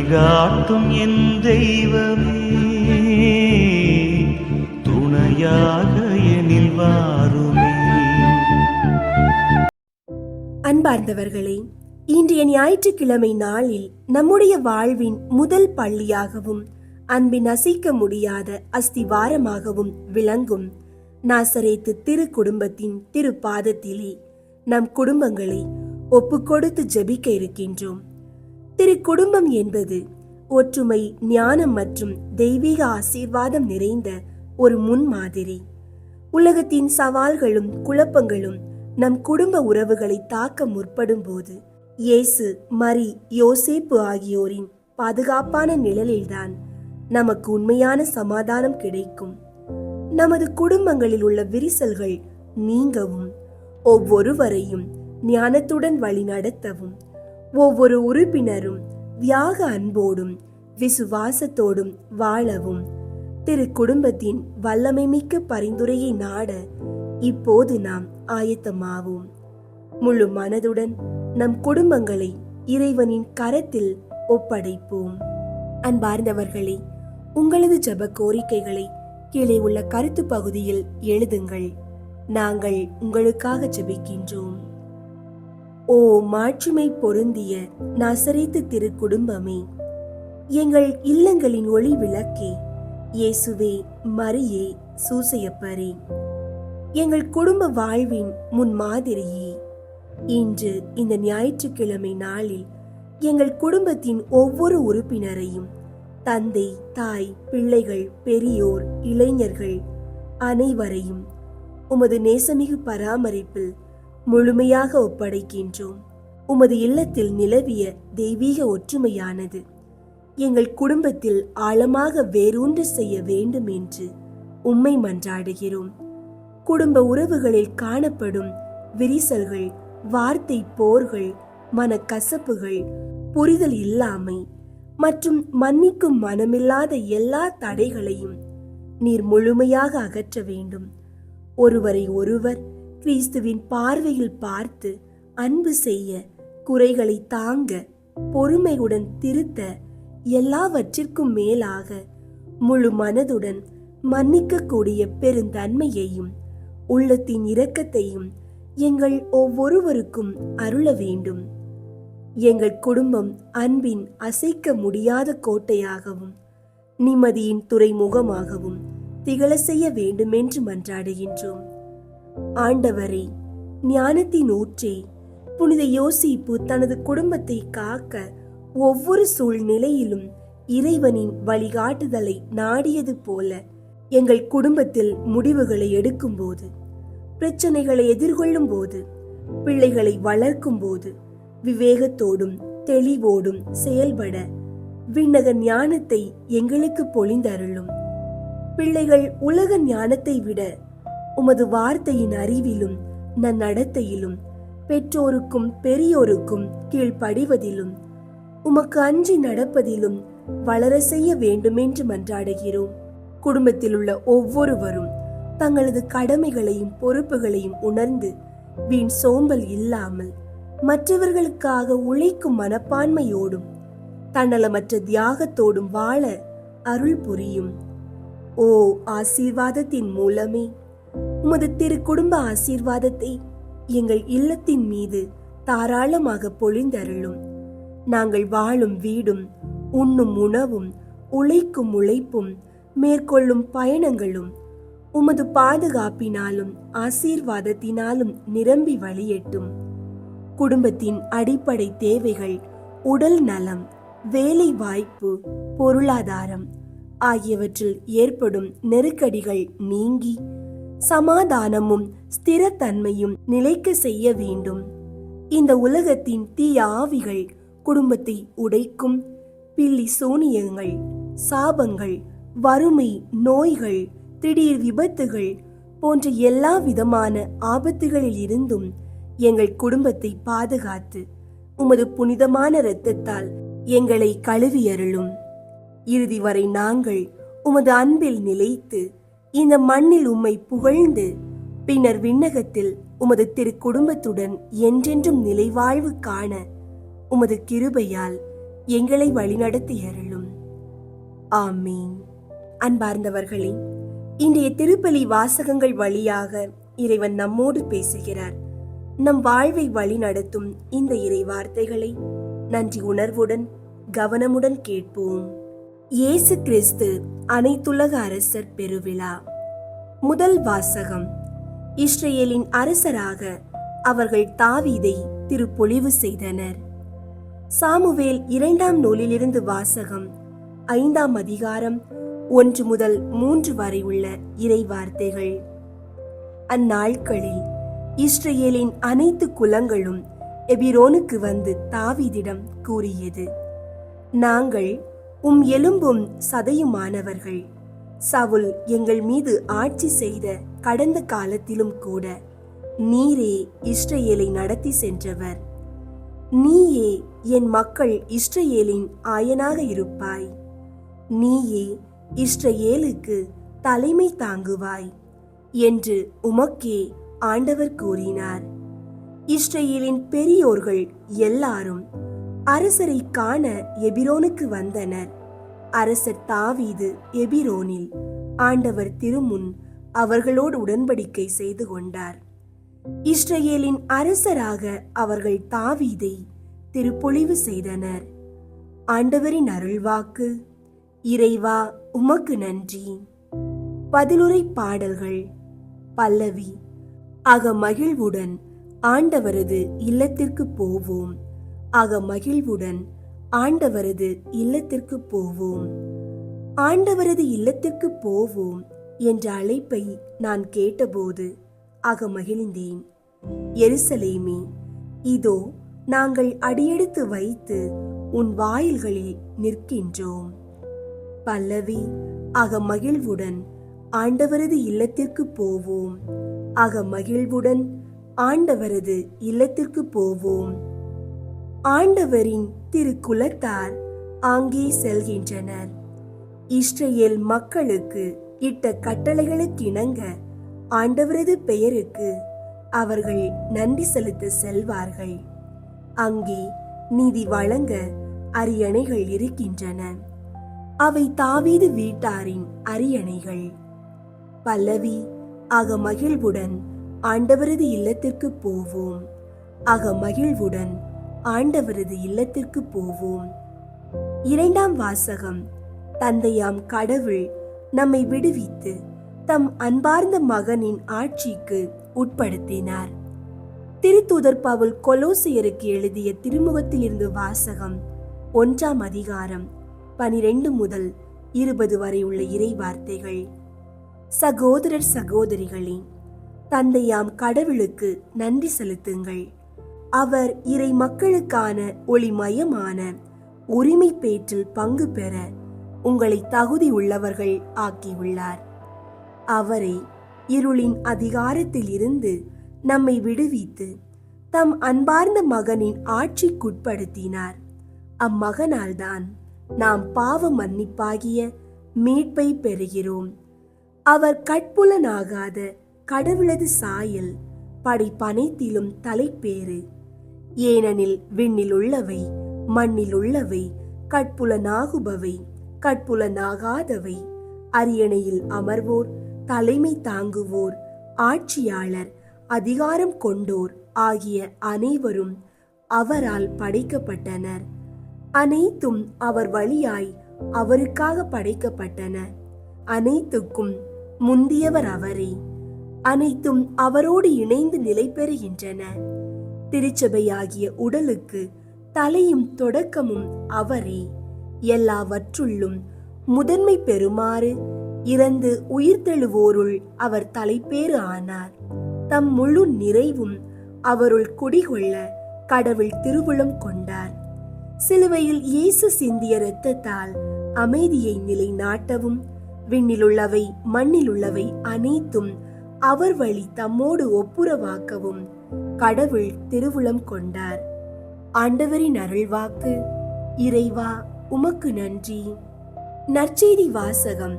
வழிகாட்டும் என் தெய்வமே. துணையாக எனில் வாருமே. அன்பார்ந்தவர்களே இன்றைய ஞாயிற்றுக்கிழமை நாளில் நம்முடைய வாழ்வின் முதல் பள்ளியாகவும் அன்பின் அசைக்க முடியாத அஸ்திவாரமாகவும் விளங்கும் நாசரேத்து திரு குடும்பத்தின் திரு பாதத்திலே நம் குடும்பங்களை ஒப்புக்கொடுத்து ஜெபிக்க இருக்கின்றோம். திரு குடும்பம் என்பது ஒற்றுமை ஞானம் மற்றும் தெய்வீக ஆசீர்வாதம் நிறைந்த ஒரு முன்மாதிரி. உலகத்தின் சவால்களும் குழப்பங்களும் நம் குடும்ப உறவுகளை தாக்க முற்படும் போது இயேசு மரி யோசேப்பு ஆகியோரின் பாதுகாப்பான நிழலில்தான் நமக்கு உண்மையான சமாதானம் கிடைக்கும். நமது குடும்பங்களில் உள்ள விரிசல்கள் நீங்கவும் ஒவ்வொருவரையும் ஞானத்துடன் வழிநடத்தவும் ஒவ்வொரு உறுப்பினரும் தியாக அன்போடும் விசுவாசத்தோடும் வாழவும். திரு குடும்பத்தின் வல்லமை மிக்க பரிந்துரையை நாட இப்போது நாம் ஆயத்தமாவோம். முழு மனதுடன் நம் குடும்பங்களை இறைவனின் கரத்தில் ஒப்படைப்போம். அன்பார்ந்தவர்களே உங்களது ஜப கோரிக்கைகளை கீழே உள்ள கருத்து பகுதியில் எழுதுங்கள். நாங்கள் உங்களுக்காக ஜெபிக்கின்றோம். ஓ மாட்சிமை பொருந்திய நசரித்து திருக்குடும்பமே எங்கள் இல்லங்களின் ஒளி விளக்கே இயேசுவே மரியே சூசையப்பரே. எங்கள் குடும்ப வாழ்வின் முன் மாதிரியே இன்று இந்த ஞாயிற்றுக்கிழமை நாளில் எங்கள் குடும்பத்தின் ஒவ்வொரு உறுப்பினரையும் தந்தை தாய் பிள்ளைகள் பெரியோர் இளைஞர்கள் அனைவரையும் உமது நேசமிகு பராமரிப்பில் முழுமையாக ஒப்படைக்கின்றோம். உமது இல்லத்தில் நிலவிய தெய்வீக ஒற்றுமையானது. எங்கள் குடும்பத்தில் ஆழமாக வேரூன்று செய்ய வேண்டும் என்று உம்மை மன்றாடுகிறோம். குடும்ப உறவுகளில் காணப்படும் விரிசல்கள் வார்த்தை போர்கள் மனக்கசப்புகள் புரிதல் இல்லாமை மற்றும் மன்னிக்கும் மனமில்லாத எல்லா தடைகளையும் நீர் முழுமையாக அகற்ற வேண்டும். ஒருவரை ஒருவர் கிறிஸ்துவின் பார்வையில் பார்த்து அன்பு செய்ய குறைகளை தாங்க பொறுமையுடன் திருத்த எல்லாவற்றிற்கும் மேலாக முழு மனதுடன் மன்னிக்கக்கூடிய பெருந்தன்மையையும் உள்ளத்தின் இரக்கத்தையும் எங்கள் ஒவ்வொருவருக்கும் அருள வேண்டும். எங்கள் குடும்பம் அன்பின் அசைக்க முடியாத கோட்டையாகவும் நிம்மதியின் துறைமுகமாகவும் திகழ செய்ய வேண்டுமென்று மன்றாடுகின்றோம். ஆண்டவரே ஞானத்தின் ஊற்றே புனித யோசிப்பு தனது குடும்பத்தை காக்க ஒவ்வொரு சூழ்நிலையிலும் இறைவனின் வழிகாட்டுதலை நாடியது போல எங்கள் குடும்பத்தில் முடிவுகளை எடுக்கும்போது பிரச்சனைகளை எதிர்கொள்ளும் போது பிள்ளைகளை வளர்க்கும் போது விவேகத்தோடும் தெளிவோடும் செயல்பட விண்ணக ஞானத்தை எங்களுக்கு பொழிந்தருளும். பிள்ளைகள் உலக ஞானத்தை விட உமது வார்த்தையின் அறிவிலும் நன் நடத்தையிலும் பெற்றோருக்கும் பெரியோருக்கும் கீழ்ப்படிவதிலும் உமக்கு அஞ்சி நடப்பதிலும் வளர செய்ய வேண்டுமென்று மன்றாடுகிறோம். குடும்பத்தில் உள்ள ஒவ்வொருவரும் தங்களது கடமைகளையும் பொறுப்புகளையும் உணர்ந்து வீண் சோம்பல் இல்லாமல் மற்றவர்களுக்காக உழைக்கும் மனப்பான்மையோடும் தன்னலமற்ற தியாகத்தோடும் வாழ அருள் புரியும். ஓ ஆசீர்வாதத்தின் மூலமே உமது திரு குடும்ப ஆசீர்வாதத்தை எங்கள் இல்லத்தின் மீது தாராளமாக பொழிந்தருளும். நாங்கள் வாழும் வீடும் உண்ணும் உணவும் உழைக்கும் உழைப்பும் மேற்கொள்ளும் பயணங்களும் உமது பாதுகாப்பினாலும் ஆசீர்வாதத்தினாலும் நிரம்பி வழியட்டும். குடும்பத்தின் அடிப்படை தேவைகள் உடல் நலம் வேலை வாய்ப்பு பொருளாதாரம் ஆகியவற்றில் ஏற்படும் நெருக்கடிகள் நீங்கி சமாதானமும் ஸ்திரத்தன்மையும் நிலைக்க செய்ய வேண்டும். இந்த உலகத்தின் தீய ஆவிகள் குடும்பத்தை உடைக்கும். பில்லி சூனியங்கள் சாபங்கள் வறுமை நோய்கள் திடீர் விபத்துகள் போன்ற எல்லா விதமான ஆபத்துகளில் இருந்தும் எங்கள் குடும்பத்தை பாதுகாத்து உமது புனிதமான இரத்தத்தால் எங்களை கழுவியருளும். இறுதி வரை நாங்கள் உமது அன்பில் நிலைத்து இந்த மண்ணில் உம்மை புகழ்ந்து பின்னர் விண்ணகத்தில் உமது திரு குடும்பத்துடன் என்றென்றும் நிலைவாழ்வு காண உமது கிருபையால் எங்களை வழிநடத்தி அருளும். ஆமீன். அன்பார்ந்தவர்களே இன்றைய திருப்பலி வாசகங்கள் வழியாக இறைவன் நம்மோடு பேசுகிறார். நம் வாழ்வை வழிநடத்தும் இந்த இறை வார்த்தைகளை நன்றி உணர்வுடன் கவனமுடன் கேட்போம். இயேசு கிறிஸ்து அனைத்துலக அரசர் பெருவிழா. முதல் வாசகம். இஸ்ரேலின் அரசராக அவர்கள் தாவீதை திருப்பொழிவு செய்தனர். சாமுவேல் இரண்டாம் நூலிலிருந்து வாசகம் ஐந்தாம் அதிகாரம் ஒன்று முதல் மூன்று வரை உள்ள இறை வார்த்தைகள் அந்நாட்களில் இஸ்ரேலின் அனைத்து குலங்களும் எபிரோனுக்கு வந்து தாவீதிடம் கூறியது நாங்கள் உம் எலும்பும் சதையுமானவர்கள். சவுல் எங்கள் மீது ஆட்சி செய்த கடந்த காலத்திலும் கூட நீரே இஸ்ரேலை நடத்தி சென்றவர். நீயே என் மக்கள் இஸ்ரேலின் ஆயனாக இருப்பாய். நீயே இஸ்ரேலுக்கு தலைமை தாங்குவாய் என்று உமக்கே ஆண்டவர் கூறினார். இஸ்ரேலின் பெரியோர்கள் எல்லாரும் அரசரை காண எபிரோனுக்கு வந்தனர். அரசர் தாவீது எபிரோனில். ஆண்டவர் திருமுன் அவர்களோடு உடன்படிக்கை செய்து கொண்டார். இஸ்ரேலின் அரசராக அவர்கள் தாவீதை திருப்பொழிவு செய்தனர். ஆண்டவரின் அருள்வாக்கு இறைவா உமக்கு நன்றி. பதிலுரை பாடல்கள் பல்லவி அகமகிழ்வுடன் ஆண்டவரது இல்லத்திற்கு போவோம். ஆக மகிழ்வுடன் ஆண்டவரது இல்லத்திற்கு போவோம். ஆண்டவரது இல்லத்திற்கு போவோம் என்ற அழைப்பை நான் கேட்டபோது அக மகிழ்ந்தேன். எருசலேமே இதோ நாங்கள் அடியெடுத்து வைத்து உன் வாயில்களில் நிற்கின்றோம். பல்லவி அக மகிழ்வுடன் ஆண்டவரது இல்லத்திற்கு போவோம். அக மகிழ்வுடன் ஆண்டவரது இல்லத்திற்கு போவோம். ஆண்டவரின் திருக்குலத்தார் அங்கே செல்கின்றனர். இஸ்ரேல் மக்களுக்கு இட்ட கட்டளைகளுக்கிணங்க ஆண்டவரது பெயருக்கு அவர்கள் நன்றி செலுத்த செல்வார்கள். அங்கே நீதி வழங்க அரியணைகள் இருக்கின்றன. அவை தாவீது வீட்டாரின் அரியணைகள். பல்லவி அக மகிழ்வுடன் ஆண்டவரது இல்லத்திற்கு போவோம். அக மகிழ்வுடன் ஆண்டவரது இல்லத்திற்கு போவோம். இரண்டாம் வாசகம். தந்தையாம் கடவுள் நம்மை விடுவித்து தம் அன்பார்ந்த மகனின் ஆட்சிக்கு உட்படுத்தினார். திருத்தூதர் பவுல் கொலோசியருக்கு எழுதிய திருமுகத்திலிருந்து வாசகம் ஒன்றாம் அதிகாரம் பனிரெண்டு முதல் இருபது வரை உள்ள இறை வார்த்தைகள் சகோதரர் சகோதரிகளே தந்தையாம் கடவுளுக்கு நன்றி செலுத்துங்கள். அவர் இறை மக்களுக்கான ஒளிமயமான உரிமை பேற்றில் பங்கு பெற உங்களை தகுதி உள்ளவர்கள் ஆக்கியுள்ளார். அவரை இருளின் அதிகாரத்தில் இருந்து நம்மை விடுவித்து தம் அன்பார்ந்த மகனின் ஆட்சிக்குட்படுத்தினார். அம்மகனால்தான் நாம் பாவ மன்னிப்பாகிய மீட்பை பெறுகிறோம். அவர் கட்புலனாகாத கடவுளது சாயல் படைப்பனைத்திலும் தலைப்பேறு. ஏனெனில் விண்ணில் உள்ளவை மண்ணில் உள்ளவை கட்புலனாகுபவை கட்புலனாகாதவை. அரியணையில் அமர்வோர் தலைமை தாங்குவோர் ஆட்சியாளர் அதிகாரம் கொண்டோர் ஆகிய அனைவரும் அவரால் படைக்கப்பட்டனர். அனைத்தும் அவர் வழியாய் அவருக்காக படைக்கப்பட்டன. அனைத்துக்கும் முந்தியவர் அவரே. அனைத்தும் அவரோடு இணைந்து நிலை பெறுகின்றன திருச்சபையாகிய உடலுக்கு தலையும் தொடக்கமும் அவரே. எல்லாவற்றுள்ளும் முதன்மை பெறுமாறு இறந்து உயிர்த்தெழுவோருள் அவர் தலைப்பேறு ஆனார். தம் முழு நிறைவும் அவருள் குடிகொள்ள கடவுள் திருவுளம் கொண்டார். சிலுவையில் இயேசு சிந்திய இரத்தத்தால் அமைதியை நிலைநாட்டவும் விண்ணிலுள்ளவை மண்ணிலுள்ளவை அனைத்தும் அவர் வழி தம்மோடு ஒப்புரவாக்கவும் கடவுள் திருவுளம் கொண்டார். ஆண்டவரின் அருள்வாக்கு இறைவா உமக்கு நன்றி. நற்செய்தி வாசகம்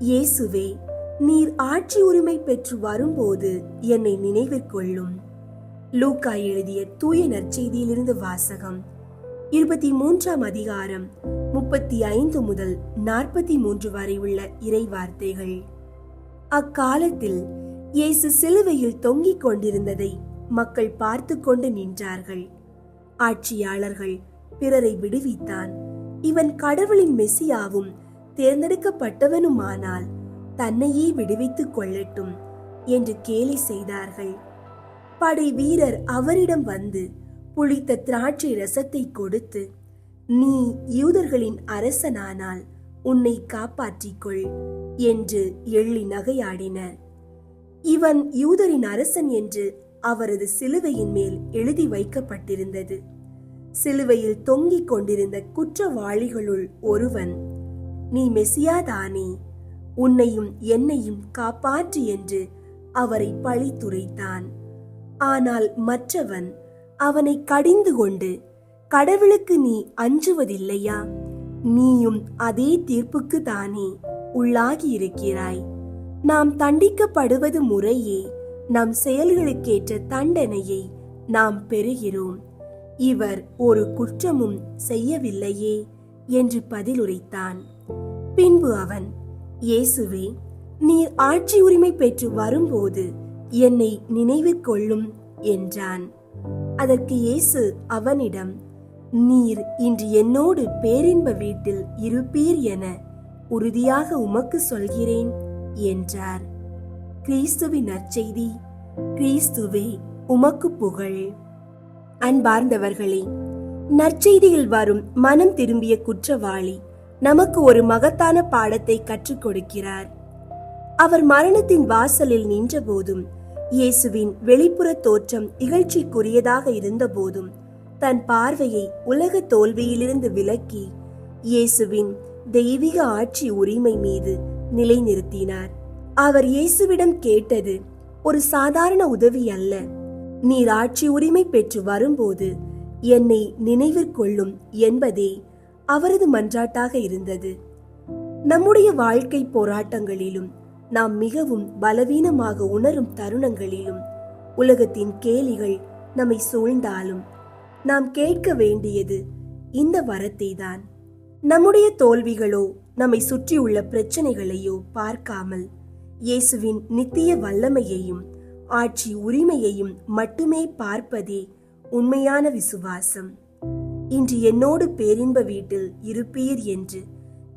இயேசுவே நீர் ஆட்சி உரிமை பெற்று வரும்போது என்னை நினைவிற்கொள்ளும் லூக்கா எழுதிய தூய நற்செய்தியிலிருந்து வாசகம் இருபத்தி மூன்றாம் அதிகாரம் முப்பத்தி ஐந்து முதல் நாற்பத்தி மூன்று வரை உள்ள இறை வார்த்தைகள் அக்காலத்தில் இயேசு சிலுவையில் தொங்கிக் கொண்டிருந்ததை மக்கள் பார்த்து கொண்டு நின்றார்கள். ஆட்சியாளர்கள் பிறரை விடுவித்தான். இவன் கடவுளின் மெசியாவும் தேர்ந்தெடுக்கப்பட்டவனுமானால் தன்னையே விடுவித்துக் கொள்ளட்டும் என்று கேலி செய்தார்கள். படை வீரர் அவரிடம் வந்து புளித்த திராட்சை ரசத்தை கொடுத்து நீ யூதர்களின் அரசனானால் உன்னை காப்பாற்றிக்கொள் என்று எள்ளி நகையாடினர். இவன் யூதரின் அரசன் என்று அவரது சிலுவையின் மேல் எழுதி வைக்கப்பட்டிருந்தது. சிலுவையில் தொங்கிக் கொண்டிருந்த குற்றவாளிகளுள் ஒருவன் நீ மெசியாதானே உன்னையும் என்னையும் காப்பாற்று என்று அவரை பழித்துரைத்தான். ஆனால் மற்றவன் அவனை கடிந்து கொண்டு கடவுளுக்கு நீ அஞ்சுவதில்லையா? நீயும் அதே தீர்ப்புக்கு தானே உள்ளாகி இருக்கிறாய் நாம் தண்டிக்கப்படுவது முறையே நம் செயல்களுக்கேற்ற தண்டனையை நாம் பெறுகிறோம். இவர் ஒரு குற்றமும் செய்யவில்லையே என்று பதிலுரைத்தான். பின்பு அவன் இயேசுவே நீர் ஆட்சி உரிமை பெற்று வரும்போது என்னை நினைவு கொள்ளும் என்றான். அதற்கு இயேசு அவனிடம் நீர் இன்று என்னோடு பேரின்ப வீட்டில் இருப்பீர் என உறுதியாக உமக்கு சொல்கிறேன் என்றார். கிறிஸ்துவின் நற்செய்தி கிறிஸ்துவே உமக்கு புகழ். அன்பார்ந்தவர்களே நற்செய்தியில் வரும் மனம் திரும்பிய குற்றவாளி நமக்கு ஒரு மகத்தான பாடத்தை கற்றுக் கொடுக்கிறார். அவர் மரணத்தின் வாசலில் நின்றபோதும் இயேசுவின் வெளிப்புற தோற்றம் இகழ்ச்சிக்குரியதாக இருந்தபோதும் தன் பார்வையை உலக தோல்வியிலிருந்து விலக்கி இயேசுவின் தெய்வீக ஆட்சி உரிமை மீது நிலைநிறுத்தினார். அவர் இயேசுவிடம் கேட்டது ஒரு சாதாரண உதவி அல்ல. நீர் ஆட்சி உரிமை பெற்று வரும்போது என்னை நினைவிற்கொள்ளும் என்பதே அவரது மன்றாட்டாக இருந்தது. நம்முடைய வாழ்க்கை போராட்டங்களிலும் நாம் மிகவும் பலவீனமாக உணரும் தருணங்களிலும் உலகத்தின் கேலிகள் நம்மை சூழ்ந்தாலும் நாம் கேட்க வேண்டியது இந்த வரத்தை தான் நம்முடைய தோல்விகளோ நம்மை சுற்றியுள்ள பிரச்சனைகளையோ பார்க்காமல் இயேசுவின் நித்திய வல்லமையையும் ஆட்சி உரிமையையும் மட்டுமே பார்ப்பதே உண்மையான விசுவாசம். இன்று என்னோடு பேரின்ப வீட்டில் இருப்பீர் என்று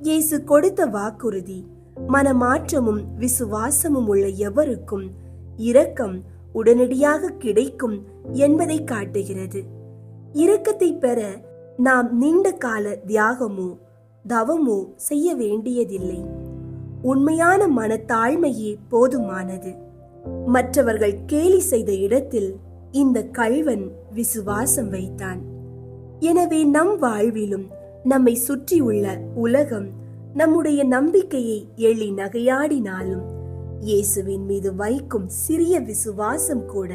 இயேசு கொடுத்த வாக்குறுதி மனமாற்றமும் விசுவாசமும் உள்ள எவருக்கும் இரக்கம் உடனடியாக கிடைக்கும் என்பதை காட்டுகிறது. இரக்கத்தை பெற நாம் நீண்ட கால தியாகமோ தவமோ செய்ய வேண்டியதில்லை. உண்மையான மனத்தாழ்மையே போதுமானது. மற்றவர்கள் கேலி செய்த இடத்தில் இந்த கள்வன் விசுவாசம் வைத்தான். எனவே நம் வாழ்விலும் நம்மை சுற்றியுள்ள உலகம் நம்முடைய நம்பிக்கையை எள்ளி நகையாடினாலும் இயேசுவின் மீது வைக்கும் சிறிய விசுவாசம் கூட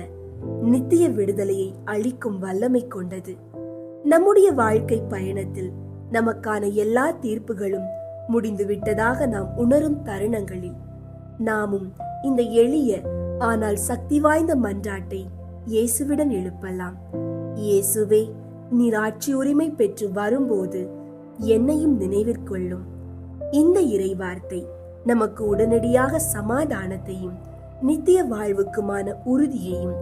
நித்திய விடுதலையை அளிக்கும் வல்லமை கொண்டது. நம்முடைய வாழ்க்கை பயணத்தில் நமக்கான எல்லா தீர்ப்புகளும் முடிந்து விட்டதாக நாம் உணரும் தருணங்களில். நாமும் இந்த எளிய ஆனால் சக்தி வாய்ந்த மன்றாட்டை இயேசுவிடம் எழுப்பலாம். இயேசுவே நீர் ஆட்சி உரிமை பெற்று வரும்போது என்னையும் நினைவிற்கொள்ளும் இந்த இறைவார்த்தை நமக்கு உடனடியாக சமாதானத்தையும் நித்திய வாழ்வுக்குமான உறுதியையும்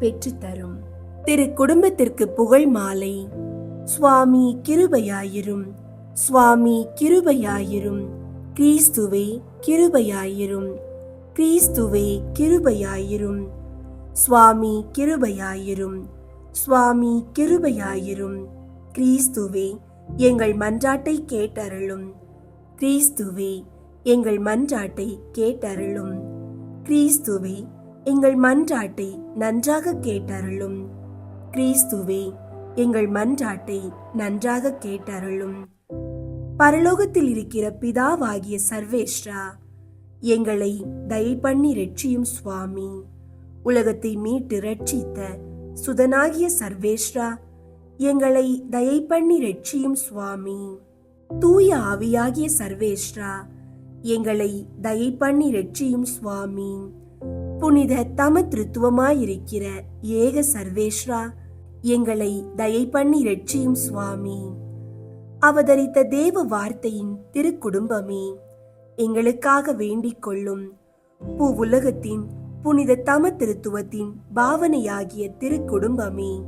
பெற்றுத்தரும் திரு குடும்பத்திற்கு புகழ் மாலை. சுவாமி கிருபையாயிரும். சுவாமி கிருபையாயிரும். கிறிஸ்துவே கிருபையாயிரும். கிறிஸ்துவே கிருபையாயிரும். சுவாமி கிருபையாயிரும். சுவாமி கிருபையாயிரும். கிறிஸ்துவே எங்கள் மன்றாட்டை கேட்டருளும். கிறிஸ்துவே எங்கள் மன்றாட்டை கேட்டருளும். கிறிஸ்துவே எங்கள் மன்றாட்டை நன்றாக கேட்டருளும். கிறிஸ்துவே எங்கள் மன்றாட்டை நன்றாக கேட்டருளும். பரலோகத்தில் இருக்கிற பிதாவாகிய சர்வேஷ்ரா எங்களை தயை பண்ணி ரட்சியும் சுவாமி. உலகத்தை மீட்டு ரட்சித்த சுதனாகிய சர்வேஷ்ரா எங்களை தயை பண்ணி ரட்சியும் சுவாமி. தூய ஆவியாகிய சர்வேஷ்ரா எங்களை தயை பண்ணி ரட்சியும் சுவாமி. புனித தம திருத்துவமாயிருக்கிற ஏக சர்வேஷ்ரா எங்களை தயை பண்ணி ரட்சியும் சுவாமி. அவதரித்த தேவ வார்த்தையின் திருக்குடும்பமே. எங்களுக்காக வேண்டிக் கொள்ளும் பூவுலகத்தின் புனித தம திருத்துவத்தின் பாவனையாகிய திருக்குடும்பமே.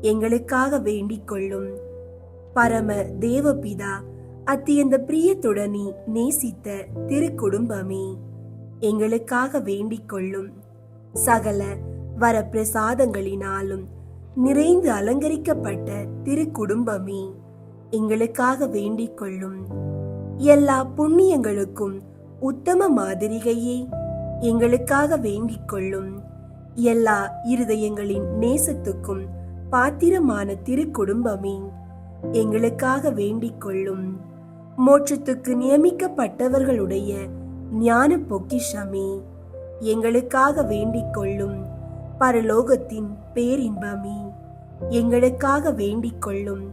எங்களுக்காக வேண்டிக் கொள்ளும் பரம தேவபிதா அத்தியந்த பிரியத்துடனே நேசித்த திருக்குடும்பமே. எங்களுக்காக வேண்டிக் கொள்ளும் சகல வரப்பிரசாதங்களினாலும் நிறைந்து அலங்கரிக்கப்பட்ட திருக்குடும்பமே. எங்களுக்காக வேண்டிக் கொள்ளும் எல்லா புண்ணியங்களுக்கும் உத்தம மாதிரிகையே எங்களுக்காக வேண்டிக் கொள்ளும் எல்லா இருதயங்களின் நேசத்துக்கும் பாத்திரமான திருக்குடும்பமே எங்களுக்காக வேண்டிக் கொள்ளும் மோட்சத்துக்கு நியமிக்கப்பட்டவர்களுடைய ஞான பொக்கிஷமே எங்களுக்காக வேண்டிக் கொள்ளும் பரலோகத்தின் பேரின்பமே எங்களுக்காக வேண்டிக் கொள்ளும்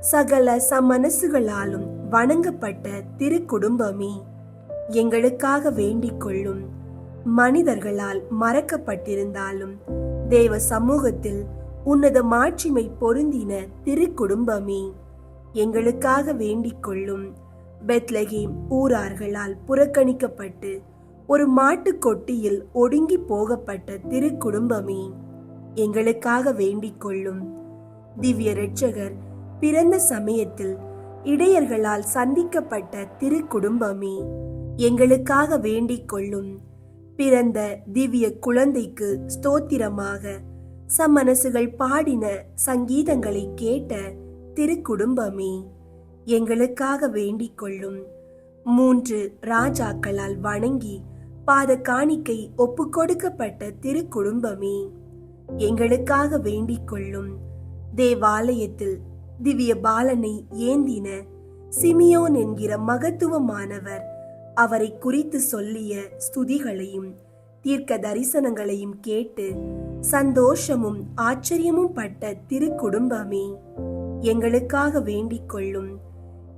சகல சமனசுகளாலும் வணங்கப்பட்ட திருக்குடும்பமே. எங்களுக்காக வேண்டிக் கொள்ளும் மனிதர்களால் மறக்கப்பட்டிருந்தாலும் தேவ சமூகத்தில் உன்னத மாட்சிமை பொருந்தின திருக்குடும்பமே. எங்களுக்காக வேண்டிக் கொள்ளும் பெத்லகேம் ஊரார்களால் புறக்கணிக்கப்பட்டு ஒரு மாட்டு கொட்டியில் ஒடுங்கி போகப்பட்ட திருக்குடும்பமே. எங்களுக்காக வேண்டிக் கொள்ளும் திவ்ய ரட்சகர் பிறந்த சமயத்தில் இடையர்களால் சந்திக்கப்பட்ட திருக்குடும்பமே. எங்களுக்காக வேண்டிக் கொள்ளும் பிறந்த திவ்ய குழந்தைக்கு ஸ்தோத்திரமாக சம்மனசுகள் பாடின சங்கீதங்களை கேட்ட திருக்குடும்பமே. எங்களுக்காக வேண்டிக் கொள்ளும் மூன்று ராஜாக்களால் வணங்கி பாத காணிக்கை ஒப்புக்கொடுக்கப்பட்ட திருக்குடும்பமே. எங்களுக்காக வேண்டிக் கொள்ளும் தேவாலயத்தில் திவ்ய பாலனை ஏந்தின சிமியோன் என்கிற மகத்துவமானவர் அவரை குறித்து சொல்லிய ஸ்துதிகளையும் தீர்க்க தரிசனங்களையும் கேட்டு சந்தோஷமும் ஆச்சரியமும் பட்ட திருக்குடும்பமே. எங்களுக்காக வேண்டிக் கொள்ளும்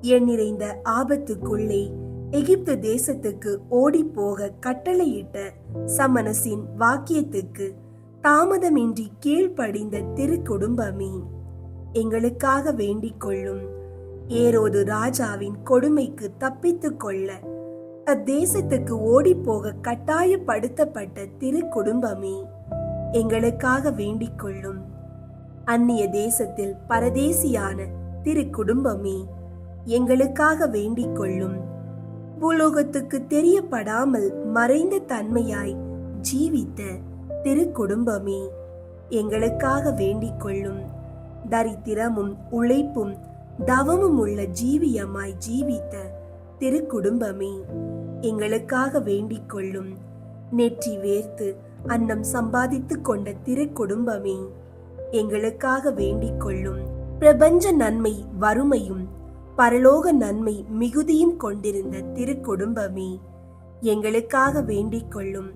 என் நிறைந்த ஆபத்துக்குள்ளே எகிப்து தேசத்துக்கு ஓடி போக கட்டளையிட்ட சமனசின் வாக்கியத்துக்கு தாமதமின்றி கீழ்ப்படிந்த திருக்குடும்பமே. எங்களுக்காக வேண்டிக் கொள்ளும். ஏரோது ராஜாவின் கொடுமைக்கு தப்பித்துக் கொள்ள அத்தேசத்துக்கு ஓடி போக கட்டாயப்படுத்தப்பட்ட திருக்குடும்பமே எங்களுக்காக வேண்டிக் கொள்ளும். அந்நிய தேசத்தில் பரதேசியான திருக்குடும்பமே எங்களுக்காக வேண்டிக் கொள்ளும். பூலோகத்துக்கு தெரியப்படாமல் மறைந்த தன்மையாய் ஜீவித்த திருக்குடும்பமே எங்களுக்காக வேண்டிக் கொள்ளும். தரித்திரமும் உழைப்பும் தவமும் உள்ள ஜீவியமாய் ஜீவித்த திருக்குடும்பமே. எங்களுக்காக வேண்டிக் கொள்ளும் நெற்றி வேர்த்து அன்னம் சம்பாதித்துக் கொண்ட திருக்குடும்பமே. எங்களுக்காக வேண்டிக் கொள்ளும் பிரபஞ்ச நன்மை வறுமையும் பரலோக நன்மை மிகுதியும் கொண்டிருந்த திருக்குடும்பமே. எங்களுக்காக வேண்டிக் கொள்ளும்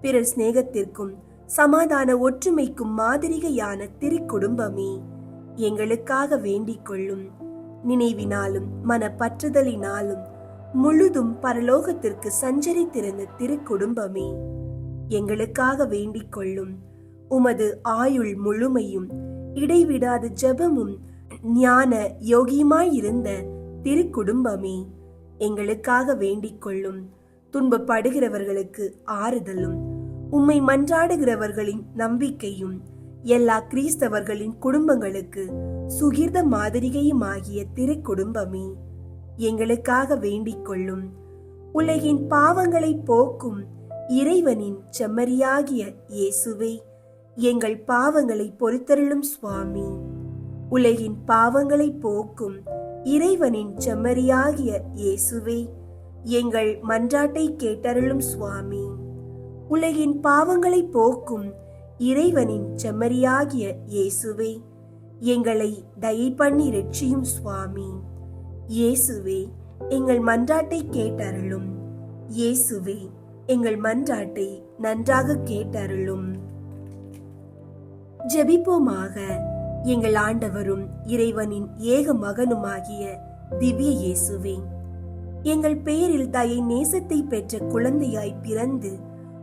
பிறர் சிநேகத்திற்கும் சமாதான ஒற்றுமைக்கும் மாதிரிகையான திருக்குடும்பமே. எங்களுக்காக வேண்டிக் கொள்ளும். நினைவினாலும் மனப்பற்றுதலினாலும் முழுதும் பரலோகத்திற்கு சஞ்சரித்திருந்த திருக்குடும்பமே எங்களுக்காக வேண்டிக் கொள்ளும். உமது ஆயுள் முழுமையும் இடைவிடாத ஜெபமும் ஞான யோகியுமாயிருந்த திருக்குடும்பமே எங்களுக்காக வேண்டிக் கொள்ளும். துன்பப்படுகிறவர்களுக்கு ஆறுதலும் உம்மை மன்றாடுகிறவர்களின் நம்பிக்கையும் எல்லா கிறிஸ்தவர்களின் குடும்பங்களுக்கு சுகிர்த மாதிரிகையுமாகிய திருக்குடும்பமே எங்களுக்காக வேண்டிக் கொள்ளும் உலகின் பாவங்களை போக்கும் இறைவனின் செம்மறியாகிய இயேசுவே எங்கள் பாவங்களை பொறுத்தருளும் சுவாமி. உலகின் பாவங்களை போக்கும் இறைவனின் செம்மறியாகிய இயேசுவே எங்கள் மன்றாட்டை கேட்டருளும் சுவாமி. உலகின் பாவங்களை போக்கும் இறைவனின் செம்மறியாகிய இயேசுவே எங்களை தயை பண்ணி ரட்சியும் சுவாமி. இயேசுவே எங்கள் மன்றாட்டை கேட்டருளும். இயேசுவே எங்கள் மன்றாட்டை நன்றாக கேட்டருளும். ஜெபிப்போமாக எங்கள் ஆண்டவரும் இறைவனின் ஏக மகனுமாகிய திவ்ய இயேசுவே எங்கள் பெயரில் தயை நேசத்தை பெற்ற குழந்தையாய் பிறந்து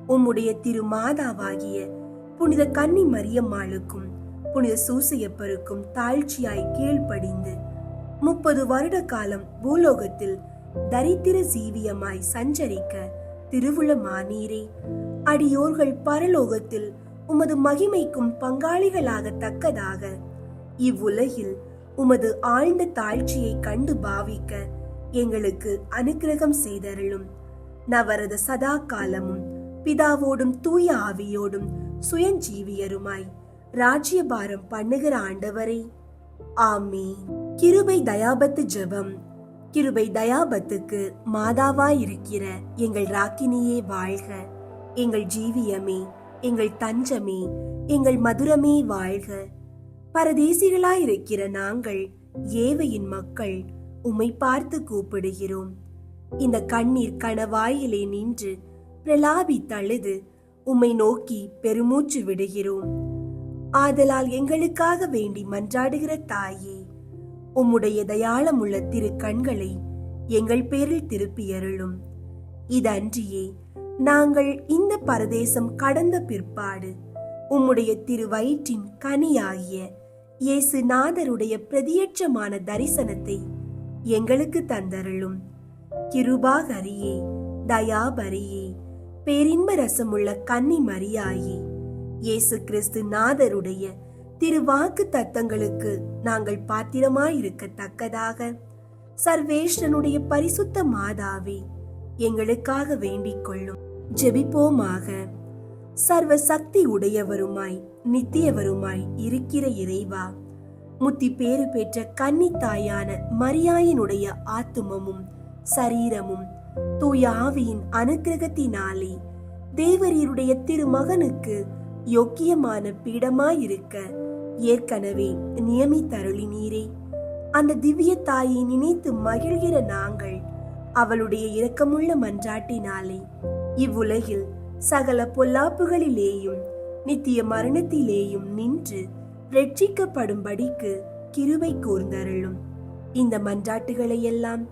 உம்முடைய திருமாதாவாகிய புனித கன்னி மரியம்மாளுக்கும் புனித சூசையப்பருக்கும் தாழ்ச்சியாய் கீழ்ப்படிந்து முப்பது வருட காலம் பூலோகத்தில் தரித்திர ஜீவியமாய் சஞ்சரிக்க திருவுளமானீரே அடியோர்கள் பரலோகத்தில் உமது மகிமைக்கும் பங்காளிகளாக தக்கதாக இவ்வுலகில் உமது ஆழ்ந்த தாழ்ச்சியை கண்டு பாவிக்க எங்களுக்கு அனுக்கிரகம் செய்தருளும். நவரத சதா காலமும் பிதாவோடும் தூய ஆவியோடும் சுயஞ்சீவியருமாய் ராஜ்யபாரம் பண்ணுகிற ஆண்டவரே. ஆமே கிருபை தயாபத்து ஜெபம். கிருபை தயாபத்துக்கு மாதாவாய் இருக்கிற எங்கள் ராக்கினியே வாழ்க. எங்கள் ஜீவியமே எங்கள் தஞ்சமே எங்கள் மதுரமே வாழ்க. பரதேசிகளாயிருக்கிற நாங்கள் ஏவையின் மக்கள் உம்மை பார்த்து கூப்பிடுகிறோம். இந்த கண்ணீர் கணவாயிலே நின்று பிரலாபி தழுது உம்மை நோக்கி பெருமூச்சு விடுகிறோம். ஆதலால் எங்களுக்காக வேண்டி மன்றாடுகிற தாயே உம்முடைய தயாளமுள்ள திரு கண்களை எங்கள் பேரில் திருப்பியருளும் இதன்றியே நாங்கள் இந்த பரதேசம் கடந்த பிற்பாடு உம்முடைய திரு வயிற்றின் கனியாகிய இயேசு நாதருடைய பிரதியட்சமான தரிசனத்தை எங்களுக்கு தந்தருளும். கிருபாகரியே தயாபரியே. பேரின்ப ரசமுள்ள கன்னி மரியாயே. இயேசு கிறிஸ்து நாதருடைய திருவாக்கு தத்தங்களுக்கு நாங்கள் பாத்திரமாயிருக்கத்தக்கதாக. சர்வேஷ்டனுடைய பரிசுத்த மாதாவே எங்களுக்காக வேண்டிக் கொள்ளும். ஜெபிப்போமாக. சர்வ சக்தி உடையவருமாய் நித்தியவருமாய் இருக்கிற இறைவா முத்தி பேறு பெற்ற கன்னி தாயான மரியாயினுடைய ஆத்துமமும் சரீரமும் தூய ஆவியின் அனுக்கிரகத்தினாலே தேவரீருடைய திருமகனுக்கு யோக்கியமான பீடமாயிருக்க ஏற்கனவே நியமித்தருளினீரே. அந்த திவ்ய தாயை நினைத்து மகிழ்கிற நாங்கள் அவளுடைய இரக்கமுள்ள மன்றாட்டினாலே இவ்வுலகில் சகல பொல்லாப்புகளிலேயும் நித்திய மரணத்திலேயும் நின்று ரட்சிக்கப்படும்படிக்கு கிருவை கூர்ந்தருளும். இந்த மன்றாட்டுகளை எல்லாம்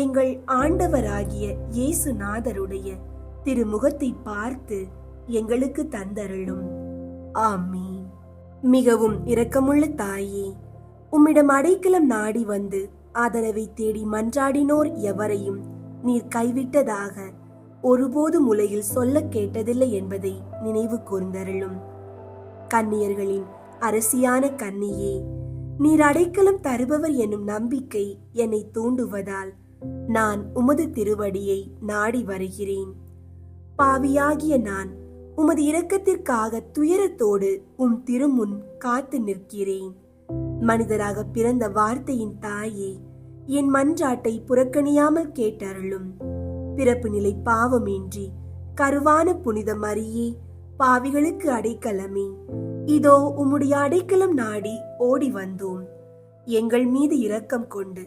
எங்கள் ஆண்டவராகிய இயேசுநாதருடைய திருமுகத்தை பார்த்து எங்களுக்கு தந்தருளும். ஆமீ மிகவும் இரக்கமுள்ள தாயே உம்மிடம் அடைக்கலம் நாடி வந்து ஆதரவை தேடி மன்றாடினோர் எவரையும் நீர் கைவிட்டதாக ஒருபோதும் உலகில் சொல்ல கேட்டதில்லை என்பதை நினைவு கூர்ந்தருளும். கன்னியர்களின் அரசியான கன்னியே நீர் அடைக்கலம் தருபவர் என்னும் நம்பிக்கை என்னை தூண்டுவதால் நான் உமது திருவடியை நாடி வருகிறேன். பாவியாகிய நான் உமது இரக்கத்திற்காக துயரத்தோடு உம் திருமுன் காத்து நிற்கிறேன். மனிதராக பிறந்த வார்த்தையின் தாயே என் மன்றாட்டை புறக்கணியாமல் கேட்டருளும். பிறப்பு நிலை பாவமின்றி கருவான புனித மரியே பாவிகளுக்கு அடைக்கலமே. இதோ உம்முடைய அடைக்கலம் நாடி ஓடி வந்தோம். எங்கள் மீது இரக்கம் கொண்டு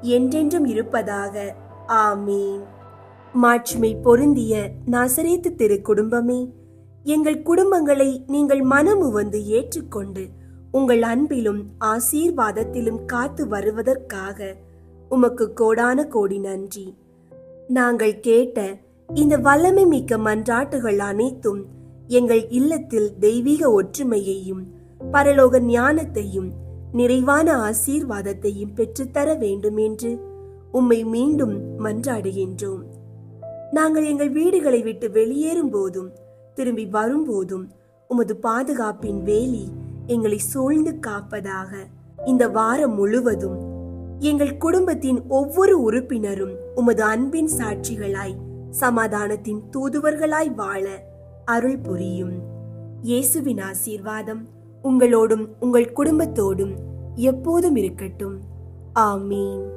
என்றென்றும் இருப்பதாக. ஆமீன். மாட்சிமை பொருந்திய நசரேத்து திரு குடும்பமே எங்கள் குடும்பங்களை நீங்கள் மனமு வந்து ஏற்றுக்கொண்டு உங்கள் அன்பிலும் ஆசீர்வாதத்திலும் காத்து வருவதற்காக உமக்கு கோடான கோடி நன்றி. நாங்கள் கேட்ட இந்த வல்லமை மிக்க மன்றாட்டுகள் அனைத்தும் எங்கள் இல்லத்தில் தெய்வீக ஒற்றுமையையும் பரலோக ஞானத்தையும் நிறைவான ஆசீர்வாதத்தையும் பெற்றுத்தர வேண்டும் என்று உம்மை மீண்டும் மன்றாடுகின்றோம். நாங்கள் எங்கள் வீடுகளை விட்டு வெளியேறும் போதும் திரும்பி வரும்போதும் உமது பாதுகாப்பின் வேலி எங்களை சூழ்ந்து காப்பதாக. இந்த வாரம் முழுவதும் எங்கள் குடும்பத்தின் ஒவ்வொரு உறுப்பினரும் உமது அன்பின் சாட்சிகளாய் சமாதானத்தின் தூதுவர்களாய் வாழ அருள் புரியும். இயேசுவின் ஆசீர்வாதம் உங்களோடும் உங்கள் குடும்பத்தோடும் எப்போதும் இருக்கட்டும். ஆமீன்.